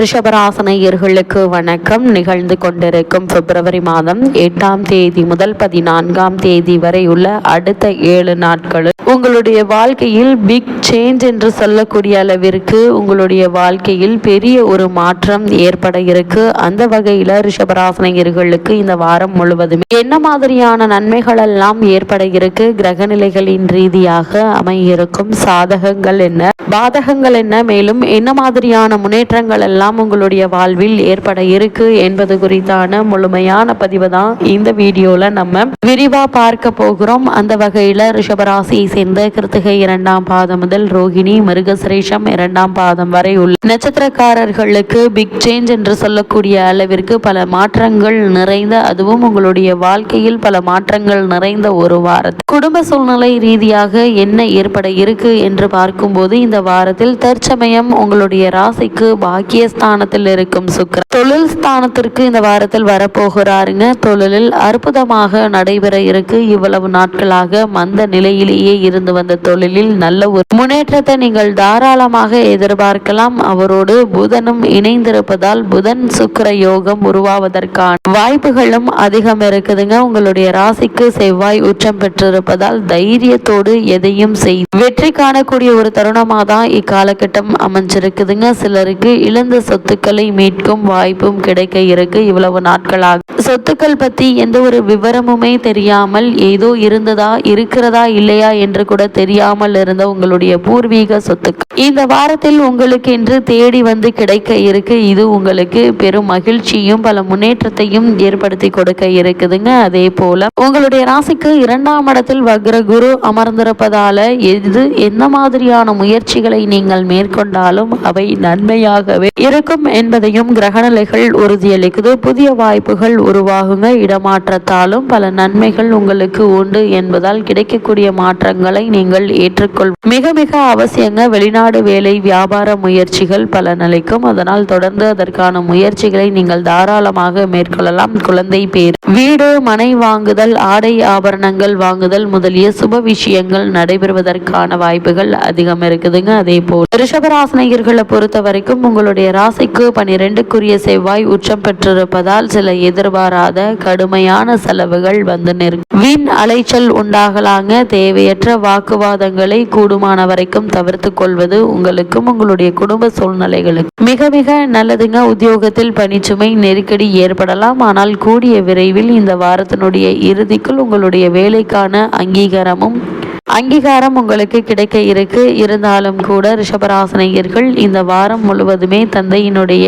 ரிஷபராசனையர்களுக்கு வணக்கம். நிகழ்ந்து கொண்டிருக்கும் பிப்ரவரி மாதம் எட்டாம் தேதி முதல் பதினான்காம் தேதி வரை உள்ள அடுத்த ஏழு நாட்களில் உங்களுடைய வாழ்க்கையில் பிக் சேஞ்ச் என்று சொல்லக்கூடிய அளவிற்கு உங்களுடைய வாழ்க்கையில் பெரிய ஒரு மாற்றம் ஏற்பட இருக்கு. அந்த வகையில ரிஷபராசனையர்களுக்கு இந்த வாரம் முழுவதுமே என்ன மாதிரியான நன்மைகள் எல்லாம் ஏற்பட இருக்கு? கிரகநிலைகளின் ரீதியாக அமையிருக்கும் சாதகங்கள் என்ன? பாதகங்கள் என்ன? மேலும் என்ன மாதிரியான முன்னேற்றங்கள் எல்லாம் உங்களுடைய வாழ்வில் ஏற்பட இருக்கு என்பது குறித்தான முழுமையான பதிவு தான் இந்த வீடியோல நம்ம விரிவா பார்க்க போகிறோம். அந்த வகையில ரிஷபராசியை சேர்ந்த கிருத்திகை இரண்டாம் பாதம் முதல் ரோகிணி மிருகசிரேஷம் இரண்டாம் பாதம் வரை உள்ள நட்சத்திரக்காரர்களுக்கு பிக் சேஞ்ச் என்று சொல்லக்கூடிய அளவிற்கு பல மாற்றங்கள் நிறைந்த அதுவும் உங்களுடைய வாழ்க்கையில் பல மாற்றங்கள் நிறைந்த ஒரு வாரத்தில் குடும்ப சூழ்நிலை ரீதியாக என்ன ஏற்பட இருக்கு என்று பார்க்கும்போது இந்த வாரத்தில் தற்சமயம் உங்களுடைய ராசிக்கு பாக்கிய ஸ்தானத்தில் இருக்கும் சுக்கிரன். தொழில் ஸ்தானத்திற்கு இந்த வாரத்தில் வரப்போகிறாருங்க. தொழிலில் அற்புதமாக நடைபெற இருக்கு. இவ்வளவு நாட்களாக மந்த நிலையிலேயே இருந்து வந்த தொழிலில் நல்ல ஒரு முன்னேற்றத்தை நீங்கள் தாராளமாக எதிர்பார்க்கலாம். அவரோடு புதனும் இணைந்திருப்பதால் புதன் சுக்கர யோகம் உருவாவதற்கான வாய்ப்புகளும் அதிகம் இருக்குதுங்க. உங்களுடைய ராசிக்கு செவ்வாய் உச்சம் பெற்றிருப்பதால் தைரியத்தோடு எதையும் செய் வெற்றி காணக்கூடிய ஒரு தருணமாக தான் இக்காலகட்டம் அமைஞ்சிருக்குதுங்க. சிலருக்கு இழந்து சொத்துக்களை மீட்கும் வாய்ப்பும் கிடைக்க இருக்கு இவ்வளவு நாட்களாக. சொத்துக்கள் பத்தி எந்த ஒரு விவரமுமே தெரியாமல் ஏதோ இருந்ததா இருக்கிறதா இல்லையா என்று கூட தெரியாமல் இருந்த உங்களுடைய பூர்வீக சொத்துக்கள். இந்த வாரத்தில் உங்களுக்கு என்று தேடி வந்து கிடைக்க இருக்கு. இது உங்களுக்கு பெரும் மகிழ்ச்சியும் பல முன்னேற்றத்தையும் ஏற்படுத்தி கொடுக்க இருக்குதுங்க. அதே போல உங்களுடைய ராசிக்கு இரண்டாம் இடத்தில் வக்ர குரு அமர்ந்திருப்பதால எது என்ன மாதிரியான முயற்சிகளை நீங்கள் மேற்கொண்டாலும் அவை நன்மையாகவே இருக்கும் என்பதையும் கிரகநிலைகள் உறுதியளிக்குது. புதிய வாய்ப்புகள் உருவாகுங்க. இடமாற்றத்தாலும் பல நன்மைகள் உங்களுக்கு உண்டு என்பதால் கிடைக்கக்கூடிய மாற்றங்களை நீங்கள் ஏற்றுக்கொள். மிக மிக அவசியங்க. வெளிநாடு வேலை வியாபார முயற்சிகள் பல நிலைக்கும். அதனால் தொடர்ந்து அதற்கான முயற்சிகளை நீங்கள் தாராளமாக மேற்கொள்ளலாம். குழந்தை பேர் வீடு மனை வாங்குதல் ஆடை ஆபரணங்கள் வாங்குதல் முதலிய சுப விஷயங்கள் நடைபெறுவதற்கான வாய்ப்புகள் அதிகம் இருக்குதுங்க. அதே போல் ரிஷபராசனையர்களை பொறுத்த வரைக்கும் உங்களுடைய ராசிக்கு பனிரெண்டுக்குரிய செவ்வாய் உச்சம் பெற்றிருப்பதால் சில எதிர்பாராத கடுமையான செலவுகள் வந்து நிற்கும். வீண் அலைச்சல் உண்டாகலாங்க. தேவையற்ற வாக்குவாதங்களை கூடுமான வரைக்கும் தவிர்த்து கொள்வது உங்களுக்கும் உங்களுடைய குடும்ப சூழ்நிலைகளுக்கு மிக மிக நல்லதுங்க. உத்தியோகத்தில் பணிச்சுமை நெருக்கடி ஏற்படலாம். ஆனால் கூடிய விரைவில் இந்த வாரத்தினுடைய இறுதிக்குள் உங்களுடைய வேலைக்கான அங்கீகாரமும் அங்கீகாரம் உங்களுக்கு கிடைக்க இருக்கு. இருந்தாலும் கூட ரிஷபராசனையர்கள் இந்த வாரம் முழுவதுமே தந்தையினுடைய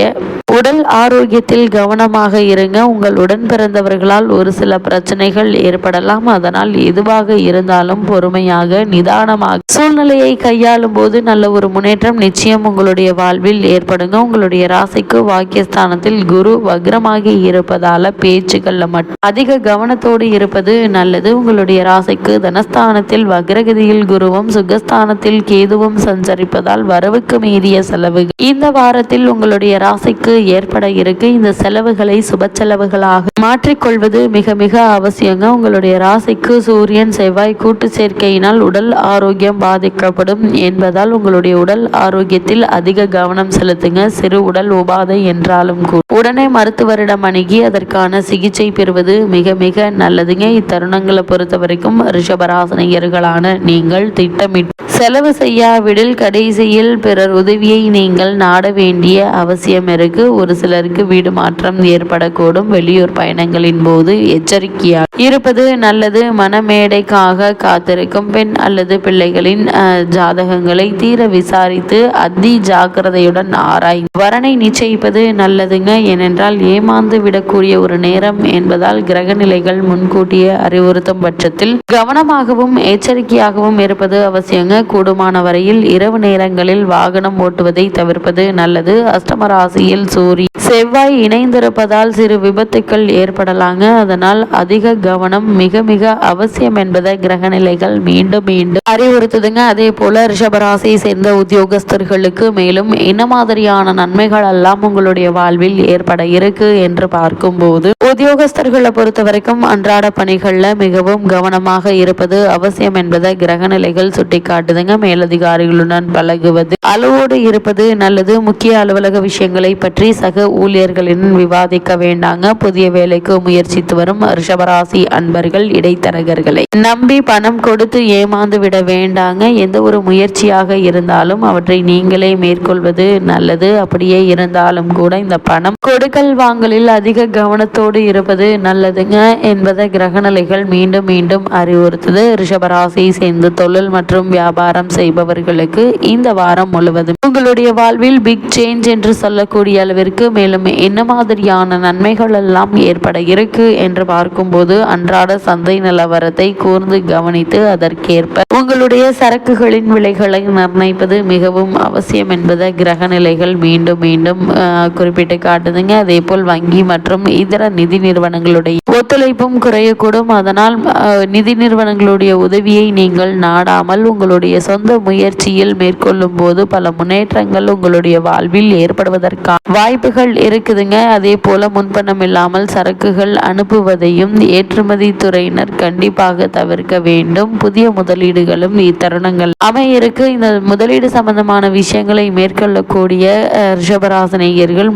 உடல் ஆரோக்கியத்தில் கவனமாக இருங்க. உங்கள் உடன் பிறந்தவர்களால் ஒரு சில பிரச்சனைகள் ஏற்படலாம். அதனால் எதுவாக இருந்தாலும் பொறுமையாக நிதானமாக சூழ்நிலையை கையாளும் போது நல்ல ஒரு முன்னேற்றம் நிச்சயம் உங்களுடைய வாழ்வில் ஏற்படுங்க. உங்களுடைய ராசிக்கு வாக்கியஸ்தானத்தில் குரு வக்ரமாகி இருப்பதால பேச்சுக்கள்ல மட்டும் அதிக கவனத்தோடு இருப்பது நல்லது. உங்களுடைய ராசிக்கு தனஸ்தானத்தில் வக்ரகதியில் குருவும் சுகஸ்தானத்தில் கேதுவும் சஞ்சரிப்பதால் வரவுக்கு மீறிய செலவு இந்த வாரத்தில் உங்களுடைய ராசிக்கு ஏற்பட இருக்கு. இந்த செலவுகளை சுப செலவுகளாக மாற்றிக்கொள்வது மிக மிக அவசியங்க. உங்களுடைய ராசிக்கு சூரியன் செவ்வாய் கூட்டு சேர்க்கையினால் உடல் ஆரோக்கியம் பாதிக்கப்படும் என்பதால் உங்களுடைய உடல் ஆரோக்கியத்தில் அதிக கவனம் செலுத்துங்க. சிறு உடல் உபாதை என்றாலும் கூட. உடனே மருத்துவரிடம் அணுகி அதற்கான சிகிச்சை பெறுவது மிக மிக நல்லதுங்க. இத்தருணங்களை பொறுத்த வரைக்கும் ரிஷபராசனையர்களான நீங்கள் திட்டமிட்டு செலவு செய்யாவிடில் கடைசியில் பிறர் உதவியை நீங்கள் நாட வேண்டிய அவசியம் இருக்கு ஒரு சிலருக்கு வீடு மாற்றம் ஏற்படக்கூடும். வெளியூர் பயணங்களின் போது எச்சரிக்கையாக இருப்பது நல்லது. மனமேடைக்காக காத்திருக்கும் பெண் அல்லது பிள்ளைகளின் ஜாதகங்களை தீர விசாரித்து அதி ஜாக்கிரதையுடன் ஆராய் வரனை நிச்சயிப்பது நல்லதுங்க. ஏனென்றால் ஏமாந்து விடக்கூடிய ஒரு நேரம் என்பதால் கிரக நிலைகள் முன்கூட்டியே அறிவுறுத்தும் பட்சத்தில் கவனமாகவும் எச்சரிக்கையாகவும் இருப்பது அவசியங்க. கூடுமான வரையில் இரவு நேரங்களில் வாகனம் ஓட்டுவதை தவிர்ப்பது நல்லது. அஷ்டம ராசியில் சூரிய செவ்வாய் இணைந்திருப்பதால் சிறு விபத்துக்கள் ஏற்படலாங்க. அதனால் அதிக கவனம் மிக மிக அவசியம் என்பதை கிரகநிலைகள் மீண்டும் மீண்டும் அறிவுறுத்துதுங்க. அதே போல ரிஷபராசியை சேர்ந்த உத்தியோகஸ்தர்களுக்கு மேலும் என்ன மாதிரியான நன்மைகள் எல்லாம் உங்களுடைய வாழ்வில் ஏற்பட இருக்கு என்று பார்க்கும்போது உத்தியோகஸ்தர்களை பொறுத்த வரைக்கும் அன்றாட பணிகள்ல மிகவும் கவனமாக இருப்பது அவசியம் என்பதை கிரகநிலைகள் சுட்டிக்காட்டு இருக்குதுங்க மேலதிகாரிகளுடன் பழகுவது. அளவோடு இருப்பது நல்லது. முக்கிய அலுவலக விஷயங்களை பற்றி சக ஊழியர்களிடம் விவாதிக்க வேண்டாங்க. புதிய வேலைக்கு முயற்சித்து வரும் ரிஷபராசி அன்பர்கள் இடைத்தரகர்களை. நம்பி பணம் கொடுத்து ஏமாந்து விட வேண்டாங்க. எந்த ஒரு முயற்சியாக இருந்தாலும் அவற்றை நீங்களே மேற்கொள்வது நல்லது. அப்படியே இருந்தாலும் கூட இந்த பணம் கொடுக்கல் வாங்கலில் அதிக கவனத்தோடு இருப்பது நல்லதுங்க என்பதை கிரகநிலைகள் மீண்டும் மீண்டும் அறிவுறுத்துது. ரிஷபராசியை சேர்ந்து தொழில் மற்றும் வியாபாரம் செய்பவர்களுக்கு இந்த வாரம் முழுவதும் உங்களுடைய வாழ்வில் பிக் சேஞ்ச் என்று சொல்லக்கூடிய அளவிற்கு மேலும் என்ன மாதிரியான நன்மைகள் எல்லாம் ஏற்பட இருக்கு என்று பார்க்கும்போது அன்றாட சந்தை நிலவரத்தை கூர்ந்து கவனித்து அதற்கேற்ப உங்களுடைய சரக்குகளின் விலைகளை நிர்ணயிப்பது மிகவும் அவசியம் என்பதை கிரக நிலைகள் மீண்டும் மீண்டும் குறிப்பிட்டு காட்டுதுங்க. அதே போல் வங்கி மற்றும் இதர நிதி நிறுவனங்களுடைய ஒத்துழைப்பும் குறையக்கூடும். அதனால் நிதி நிறுவனங்களுடைய உதவியை நீங்கள் நாடாமல் உங்களுடைய சொந்த முயற்சியில் மேற்கொள்ளும் போது பல முன்னேற்றங்கள் உங்களுடைய வாழ்வில் ஏற்படுவதற்கான வாய்ப்புகள் இருக்குதுங்க. அதே போல முன்பணம் இல்லாமல் சரக்குகள் அனுப்புவதையும் ஏற்றுமதி துறையினர் கண்டிப்பாக தவிர்க்க வேண்டும். புதிய முதலீடு முதலீடுகளும் இத்தருணங்கள் அமையிருக்கு இந்த முதலீடு சம்பந்தமான விஷயங்களை மேற்கொள்ளக்கூடிய அஹ்,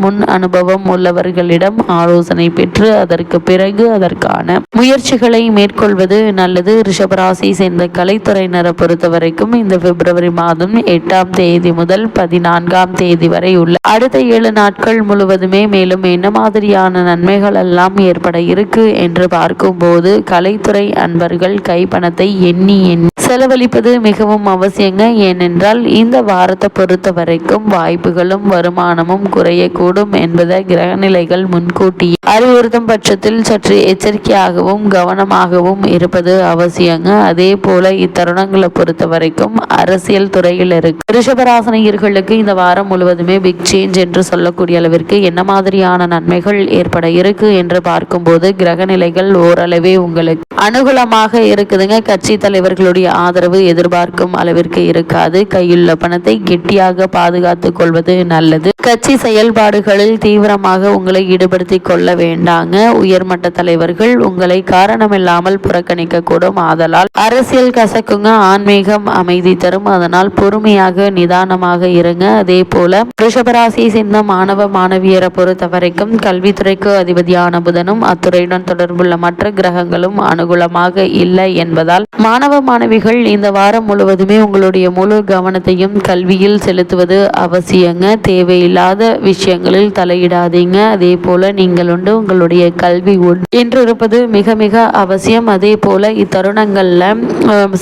முன் அனுபவம் உள்ளவர்களிடம் ஆலோசனை பெற்று அதற்கு பிறகு அதற்கான முயற்சிகளை மேற்கொள்வது நல்லது. ரிஷபராசி சேர்ந்த கலைத்துறையினரை பொறுத்த வரைக்கும் இந்த பிப்ரவரி மாதம் எட்டாம் தேதி முதல் பதினான்காம் தேதி வரை உள்ள அடுத்த ஏழு நாட்கள் முழுவதுமே மேலும் என்ன மாதிரியான நன்மைகள் எல்லாம் ஏற்பட இருக்கு என்று பார்க்கும்போது கலைத்துறை அன்பர்கள் கைப்பணத்தை எண்ணி எண்ணி செலவழிப்பது மிகவும் அவசியங்க. ஏனென்றால் இந்த வாரத்தை பொறுத்த வரைக்கும் வாய்ப்புகளும் வருமானமும் குறையக்கூடும் என்பதை கிரகநிலைகள் முன்கூட்டி அறிவுறுத்தும் பட்சத்தில் சற்று எச்சரிக்கையாகவும் கவனமாகவும் இருப்பது அவசியங்க. அதே போல இத்தருணங்களை பொறுத்த வரைக்கும் அரசியல் துறையில் இருக்கு. ரிஷபராசனியர்களுக்கு இந்த வாரம் முழுவதுமே பிக் சேஞ்ச் என்று சொல்லக்கூடிய அளவிற்கு என்ன மாதிரியான நன்மைகள் ஏற்பட இருக்கு என்று பார்க்கும்போது கிரகநிலைகள் ஓரளவே உங்களுக்கு அனுகூலமாக இருக்குதுங்க. கட்சி தலைவர்களுடைய ஆதரவு எதிர்பார்க்கும் அளவிற்கு இருக்காது. கையுள்ள பணத்தை கெட்டியாக பாதுகாத்துக் கொள்வது நல்லது. கட்சி செயல்பாடுகளில் தீவிரமாக உங்களை ஈடுபடுத்திக் கொள்ள வேண்டாங்க. உயர்மட்ட தலைவர்கள் உங்களை காரணமில்லாமல் புறக்கணிக்க கூடும் ஆதலால். அரசியல் கசக்குங்க ஆன்மீகம் அமைதி தரும். அதனால் பொறுமையாக நிதானமாக இருங்க. அதே போல ரிஷபராசி சிந்த மாணவ மாணவியரை பொறுத்த வரைக்கும் கல்வித்துறைக்கு அதிபதியான புதனும் அத்துறையுடன் தொடர்புள்ள மற்ற கிரகங்களும் அனுகூலமாக இல்லை என்பதால் மாணவ மாணவிகள் இந்த வாரம் முழுவதுமே உங்களுடைய முழு கவனத்தையும் கல்வியில் செலுத்துவது அவசியங்க. தேவையில்லாத விஷயங்களில் தலையிடாதீங்க. அதே போல நீங்கள் உண்டு உங்களுடைய கல்வி உண்டு என்று இருப்பது மிக மிக அவசியம். அதே போல இத்தருணங்களில்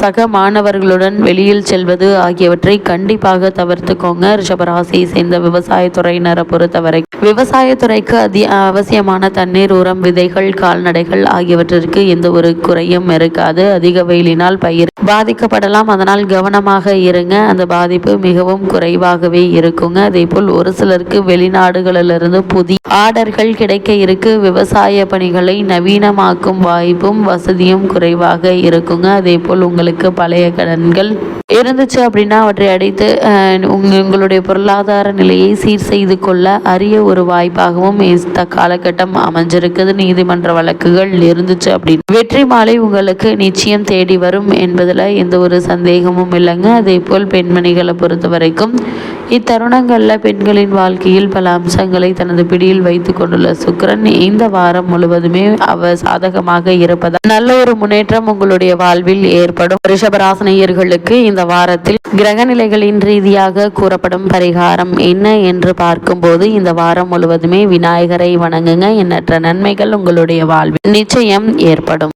சக மாணவர்களுடன் வெளியில் செல்வது ஆகியவற்றை கண்டிப்பாக தவிர்த்துக்கோங்க. ரிஷபராசியை சேர்ந்த விவசாயத்துறையினரை பொறுத்தவரை விவசாயத்துறைக்கு அதி அவசியமான தண்ணீர் உரம் விதைகள் கால்நடைகள் ஆகியவற்றிற்கு எந்த ஒரு குறையும் இருக்காது. அதிக வெயிலினால் பயிர் பாதிக்கப்படலாம். அதனால் கவனமாக இருங்க. அந்த பாதிப்பு மிகவும் குறைவாகவே இருக்குங்க. அதே போல் ஒரு சிலருக்கு வெளிநாடுகளிலிருந்து புதிய ஆர்டர்கள் கிடைக்க இருக்கு. விவசாய பணிகளை நவீனமாக்கும் வாய்ப்பும் வசதியும் குறைவாக இருக்குங்க. அதே போல் உங்களுக்கு பழைய கடன்கள் இருந்துச்சு அப்படின்னா அவற்றை அடைத்து உங்களுடைய பொருளாதார நிலையை சீர் செய்து கொள்ள அரிய ஒரு வாய்ப்பாகவும் இந்த காலகட்டம் அமைஞ்சிருக்குது. நீதிமன்ற வழக்குகள் இருந்துச்சு அப்படின்னு வெற்றி மாலை உங்களுக்கு நிச்சயம் தேடி வரும் என்பதில் எந்த ஒரு சந்தேகமும் இல்லைங்க. அதே போல் பெண்மணிகளை பொறுத்த வரைக்கும் இத்தருணங்களில் பெண்களின் வாழ்க்கையில் பல அம்சங்களை தனது பிடியில் வைத்து கொண்டுள்ள சுக்கிரன் இந்த வாரம் முழுவதுமே அவ சாதகமாக இருப்பதால் நல்ல ஒரு முன்னேற்றம் உங்களுடைய வாழ்வில் ஏற்படும். ரிஷபராசனையர்களுக்கு இந்த வாரத்தில் கிரகநிலைகளின் ரீதியாக கூறப்படும் பரிகாரம் என்ன என்று பார்க்கும்போது இந்த வாரம் முழுவதுமே விநாயகரை வணங்குங்க. எண்ணற்ற நன்மைகள் உங்களுடைய வாழ்வில் நிச்சயம் ஏற்படும்.